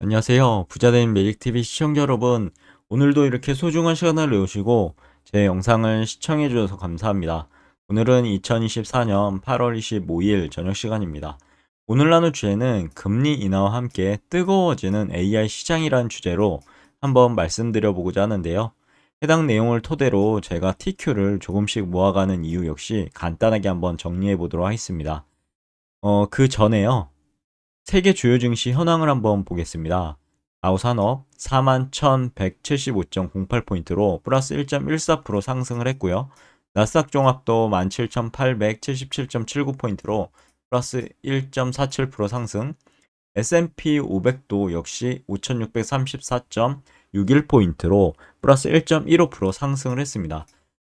안녕하세요. 부자된 매직TV 시청자 여러분. 오늘도 이렇게 소중한 시간을 내오시고 제 영상을 시청해 주셔서 감사합니다. 오늘은 2024년 8월 25일 저녁 시간입니다. 오늘 나눌 주제는 금리 인하와 함께 뜨거워지는 AI 시장이라는 주제로 한번 말씀드려 보고자 하는데요. 해당 내용을 토대로 제가 TQ를 조금씩 모아가는 이유 역시 간단하게 한번 정리해 보도록 하겠습니다. 어, 그 전에요. 세계 주요 증시 현황을 한번 보겠습니다. 다우산업 41,175.08포인트로 플러스 1.14% 상승을 했고요. 나스닥 종합도 17,877.79포인트로 플러스 1.47% 상승. S&P 500도 역시 5,634.61포인트로 플러스 1.15% 상승을 했습니다.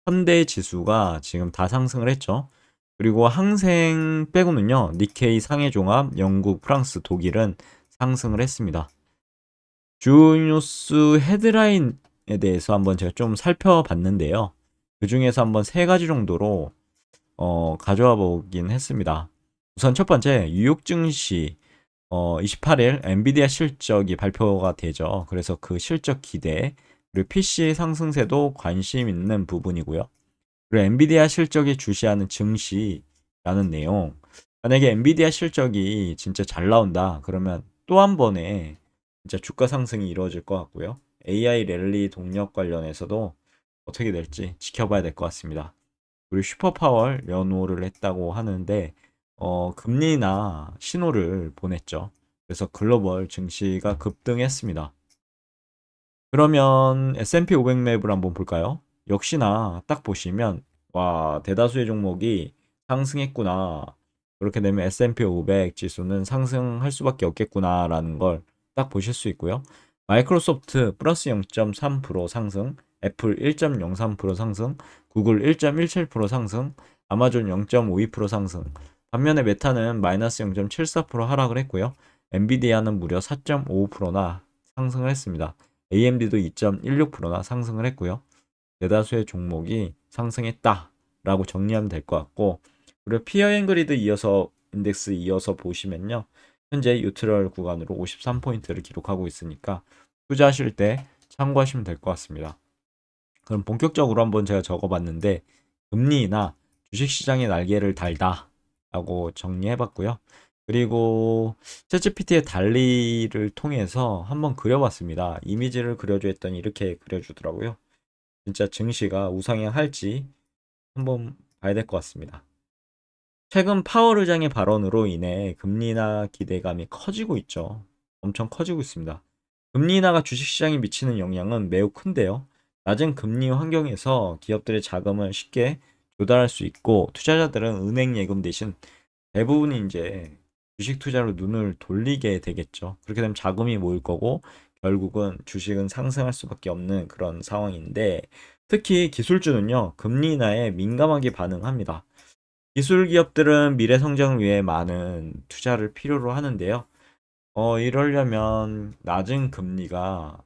현대 지수가 지금 다 상승을 했죠. 그리고 항생 빼고는요, 니케이 상해 종합, 영국, 프랑스, 독일은 상승을 했습니다. 주 뉴스 헤드라인에 대해서 한번 제가 좀 살펴봤는데요. 그 중에서 한번 세 가지 정도로 어, 가져와 보긴 했습니다. 우선 첫 번째, 뉴욕 증시 어, 28일 엔비디아 실적이 발표가 되죠. 그래서 그 실적 기대, 그리고 PC 상승세도 관심 있는 부분이고요. 그리고 엔비디아 실적이 주시하는 증시라는 내용. 만약에 엔비디아 실적이 진짜 잘 나온다. 그러면 또 한 번에 진짜 주가 상승이 이루어질 것 같고요. AI 랠리 동력 관련해서도 어떻게 될지 지켜봐야 될 것 같습니다. 그리고 슈퍼파월 연호를 했다고 하는데 어, 금리나 신호를 보냈죠. 그래서 글로벌 증시가 급등했습니다. 그러면 S&P 500 맵을 한번 볼까요? 역시나 딱 보시면 와 대다수의 종목이 상승했구나. 그렇게 되면 S&P 500 지수는 상승할 수밖에 없겠구나라는 걸 딱 보실 수 있고요. 마이크로소프트 플러스 0.3% 상승, 애플 1.03% 상승, 구글 1.17% 상승, 아마존 0.52% 상승. 반면에 메타는 마이너스 0.74% 하락을 했고요. 엔비디아는 무려 4.55%나 상승을 했습니다. AMD도 2.16%나 상승을 했고요. 대다수의 종목이 상승했다라고 정리하면 될 것 같고 그리고 피어앤그리드 이어서 인덱스 이어서 보시면요. 현재 유트럴 구간으로 53포인트를 기록하고 있으니까 투자하실 때 참고하시면 될 것 같습니다. 그럼 본격적으로 한번 제가 적어봤는데 금리나 주식시장의 날개를 달다 라고 정리해봤고요. 그리고 챗GPT의 달리를 통해서 한번 그려봤습니다. 이미지를 그려줘 했더니 이렇게 그려주더라고요. 진짜 증시가 우상향할지 한번 봐야 될 것 같습니다. 최근 파월 의장의 발언으로 인해 금리나 기대감이 커지고 있죠. 엄청 커지고 있습니다. 금리 인하가 주식시장에 미치는 영향은 매우 큰데요. 낮은 금리 환경에서 기업들의 자금을 쉽게 조달할 수 있고 투자자들은 은행 예금 대신 대부분이 이제 주식 투자로 눈을 돌리게 되겠죠. 그렇게 되면 자금이 모일 거고 결국은 주식은 상승할 수밖에 없는 그런 상황인데 특히 기술주는요 금리 인하에 민감하게 반응합니다. 기술 기업들은 미래 성장을 위해 많은 투자를 필요로 하는데요. 어, 이러려면 낮은 금리가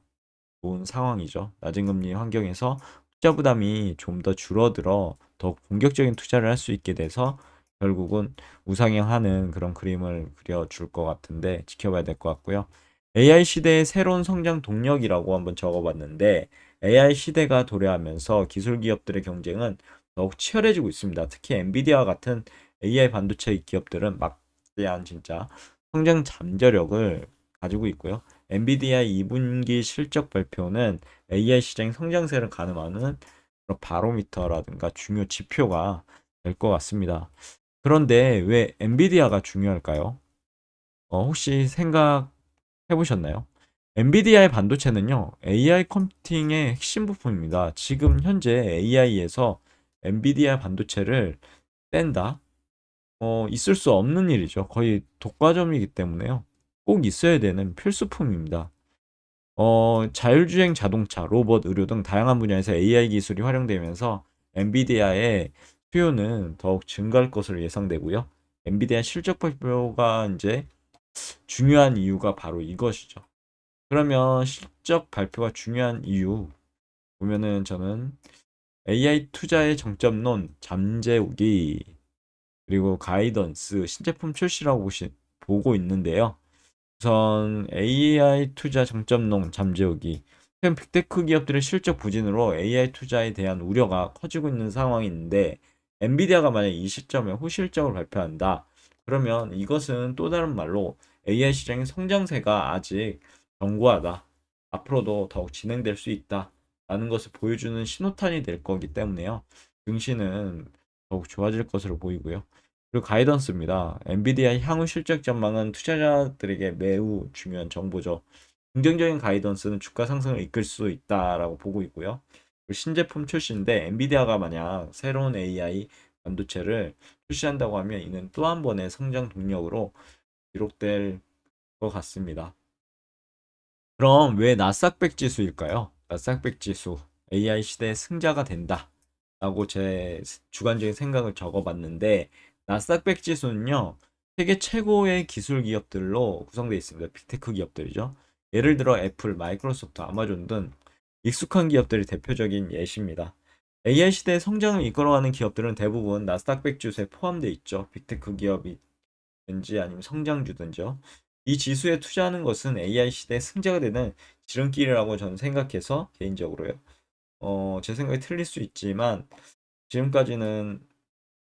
좋은 상황이죠. 낮은 금리 환경에서 투자 부담이 좀 더 줄어들어 더욱 본격적인 투자를 할 수 있게 돼서 결국은 우상향하는 그런 그림을 그려줄 것 같은데 지켜봐야 될 것 같고요. AI 시대의 새로운 성장 동력이라고 한번 적어봤는데 AI 시대가 도래하면서 기술 기업들의 경쟁은 더욱 치열해지고 있습니다. 특히 엔비디아 같은 AI 반도체 기업들은 막대한 진짜 성장 잠재력을 가지고 있고요. 엔비디아 2분기 실적 발표는 AI 시장 성장세를 가늠하는 바로미터라든가 중요 지표가 될 것 같습니다. 그런데 왜 엔비디아가 중요할까요? 어, 혹시 생각 해 보셨나요? 엔비디아의 반도체는요, AI 컴퓨팅의 핵심 부품입니다. 지금 현재 AI에서 엔비디아 반도체를 뺀다? 어, 있을 수 없는 일이죠. 거의 독과점이기 때문에요. 꼭 있어야 되는 필수품입니다. 어, 자율주행 자동차, 로봇, 의료 등 다양한 분야에서 AI 기술이 활용되면서 엔비디아의 수요는 더욱 증가할 것으로 예상되고요. 엔비디아 실적 발표가 이제 중요한 이유가 바로 이것이죠. 그러면 실적 발표가 중요한 이유 보면은 저는 AI 투자의 정점론, 잠재우기, 그리고 가이던스, 신제품 출시라고 보시, 보고 있는데요. 우선 AI 투자 정점론 잠재우기. 최근 빅테크 기업들의 실적 부진으로 AI 투자에 대한 우려가 커지고 있는 상황인데 엔비디아가 만약 이 시점에 호실적을 발표한다. 그러면 이것은 또 다른 말로 AI 시장의 성장세가 아직 견고하다. 앞으로도 더욱 진행될 수 있다. 라는 것을 보여주는 신호탄이 될 거기 때문에요. 증시는 더욱 좋아질 것으로 보이고요. 그리고 가이던스입니다. 엔비디아 향후 실적 전망은 투자자들에게 매우 중요한 정보죠. 긍정적인 가이던스는 주가 상승을 이끌 수 있다라고 보고 있고요. 신제품 출시인데 엔비디아가 만약 새로운 AI 반도체를 출시한다고 하면 이는 또 한 번의 성장 동력으로 기록될 것 같습니다. 그럼 왜 나스닥백 지수일까요? 나스닥백 지수 AI 시대의 승자가 된다. 라고 제 주관적인 생각을 적어봤는데 나스닥백 지수는요 세계 최고의 기술 기업들로 구성되어 있습니다. 빅테크 기업들이죠. 예를 들어 애플, 마이크로소프트, 아마존 등 익숙한 기업들이 대표적인 예시입니다. AI 시대의 성장을 이끌어가는 기업들은 대부분 나스닥 백 지수에 포함되어 있죠. 빅테크 기업이든지 아니면 성장주든지요. 이 지수에 투자하는 것은 AI 시대의 승자가 되는 지름길이라고 저는 생각해서 개인적으로요. 어, 제 생각이 틀릴 수 있지만 지금까지는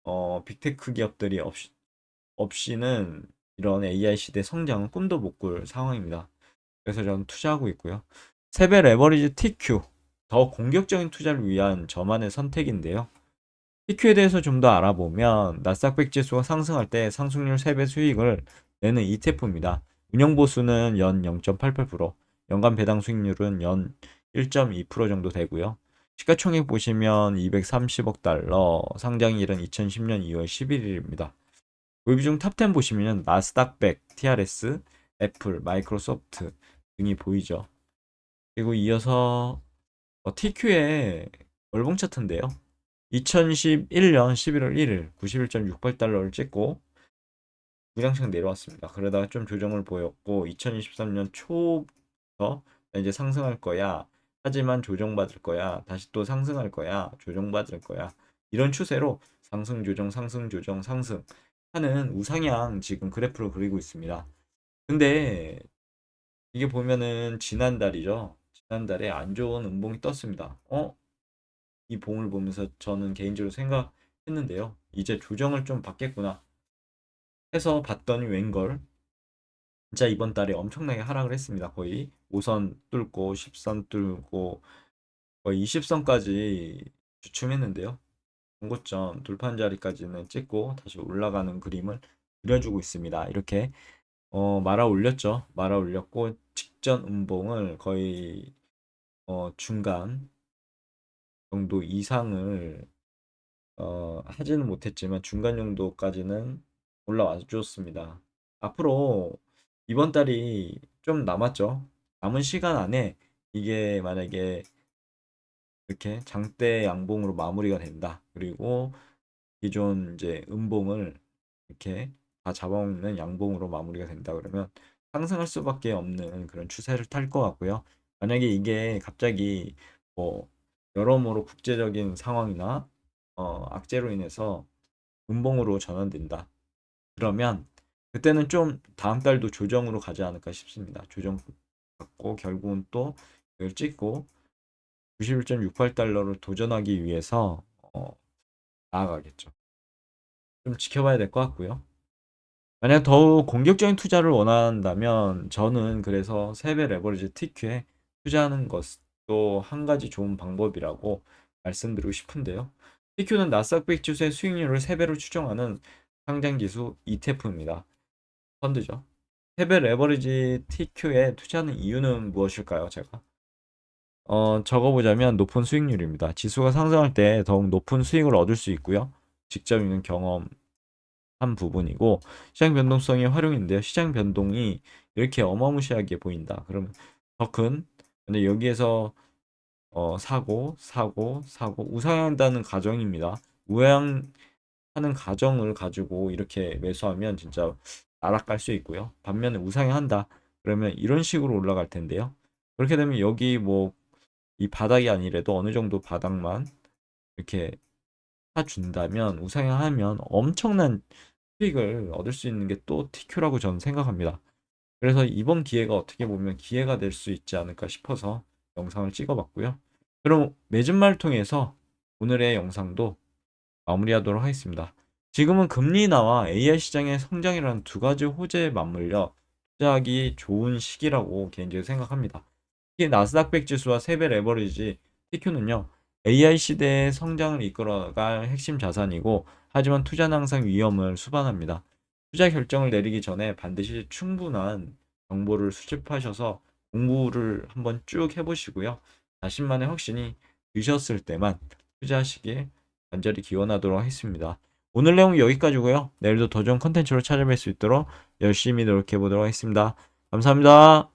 어, 빅테크 기업들이 없이, 없이는 이런 AI 시대 성장은 꿈도 못 꿀 상황입니다. 그래서 저는 투자하고 있고요. 세배 레버리지 TQ 더 공격적인 투자를 위한 저만의 선택인데요. TQ에 대해서 좀 더 알아보면 나스닥100 지수가 상승할 때 상승률 3배 수익을 내는 ETF입니다. 운영 보수는 연 0.88%, 연간 배당 수익률은 연 1.2% 정도 되고요. 시가총액 보시면 230억 달러, 상장일은 2010년 2월 11일입니다. 웹중 탑10 보시면 나스닥 100, TRS, 애플, 마이크로소프트 등이 보이죠. 그리고 이어서 어, TQ의 월봉 차트인데요. 2011년 11월 1일 91.68달러를 찍고 무장창 내려왔습니다. 그러다가 좀 조정을 보였고 2023년 초부터 이제 상승할 거야. 하지만 조정받을 거야. 다시 또 상승할 거야. 조정받을 거야. 이런 추세로 상승 조정 상승 조정 상승 하는 우상향 지금 그래프를 그리고 있습니다. 근데 이게 보면은 지난달이죠. 지난달에 안 좋은 음봉이 떴습니다. 어? 이 봉을 보면서 저는 개인적으로 생각했는데요. 이제 조정을 좀 받겠구나 해서 봤더니 웬걸 진짜 이번 달에 엄청나게 하락을 했습니다. 거의 5선 뚫고 10선 뚫고 거의 20선까지 주춤했는데요. 공고점 돌판 자리까지는 찍고 다시 올라가는 그림을 그려주고 있습니다. 이렇게 어, 말아 올렸죠. 말아 올렸고 직전 음봉을 거의 어, 중간 정도 이상을 어, 하지는 못했지만 중간 정도까지는 올라와 줬습니다. 앞으로 이번 달이 좀 남았죠. 남은 시간 안에 이게 만약에 이렇게 장대 양봉으로 마무리가 된다. 그리고 기존 이제 음봉을 이렇게 다 잡아먹는 양봉으로 마무리가 된다. 그러면 상승할 수밖에 없는 그런 추세를 탈 것 같고요. 만약에 이게 갑자기 뭐 여러모로 국제적인 상황이나 어, 악재로 인해서 음봉으로 전환된다. 그러면 그때는 좀 다음 달도 조정으로 가지 않을까 싶습니다. 조정 받고 결국은 또 이걸 찍고 91.68달러를 도전하기 위해서 어, 나아가겠죠. 좀 지켜봐야 될 것 같고요. 만약 더욱 공격적인 투자를 원한다면 저는 그래서 세배 레버리지 TQ에 투자하는 것도 한 가지 좋은 방법이라고 말씀드리고 싶은데요. TQ는 나스닥 100 지수의 수익률을 3배로 추정하는 상장 기수 ETF입니다. 펀드죠. 세배 레버리지 TQ에 투자하는 이유는 무엇일까요? 제가 어, 적어보자면 높은 수익률입니다. 지수가 상승할 때 더욱 높은 수익을 얻을 수 있고요. 직접 있는 경험 한 부분이고 시장 변동성의 활용인데요. 시장 변동이 이렇게 어마무시하게 보인다. 그러면 더큰 근데 여기에서 어, 사고 사고 사고 우상한다는 가정입니다. 우양하는 가정을 가지고 이렇게 매수하면 진짜 날아갈 수 있고요. 반면에 우상향한다. 그러면 이런 식으로 올라갈 텐데요. 그렇게 되면 여기 뭐 이 바닥이 아니래도 어느 정도 바닥만 이렇게 사준다면 우상향하면 엄청난 수익을 얻을 수 있는 게 또 TQ라고 저는 생각합니다. 그래서 이번 기회가 어떻게 보면 기회가 될 수 있지 않을까 싶어서 영상을 찍어봤고요. 그럼 맺은 말 통해서 오늘의 영상도 마무리하도록 하겠습니다. 지금은 금리 인하와 AI 시장의 성장이라는 두 가지 호재에 맞물려 투자하기 좋은 시기라고 개인적으로 생각합니다. 특히 나스닥 100 지수와 3배 레버리지 TQ는요. AI 시대의 성장을 이끌어갈 핵심 자산이고 하지만 투자는 항상 위험을 수반합니다. 투자 결정을 내리기 전에 반드시 충분한 정보를 수집하셔서 공부를 한번 쭉 해보시고요. 자신만의 확신이 드셨을 때만 투자하시길 간절히 기원하도록 하겠습니다. 오늘 내용 여기까지고요. 내일도 더 좋은 컨텐츠로 찾아뵐 수 있도록 열심히 노력해 보도록 하겠습니다. 감사합니다.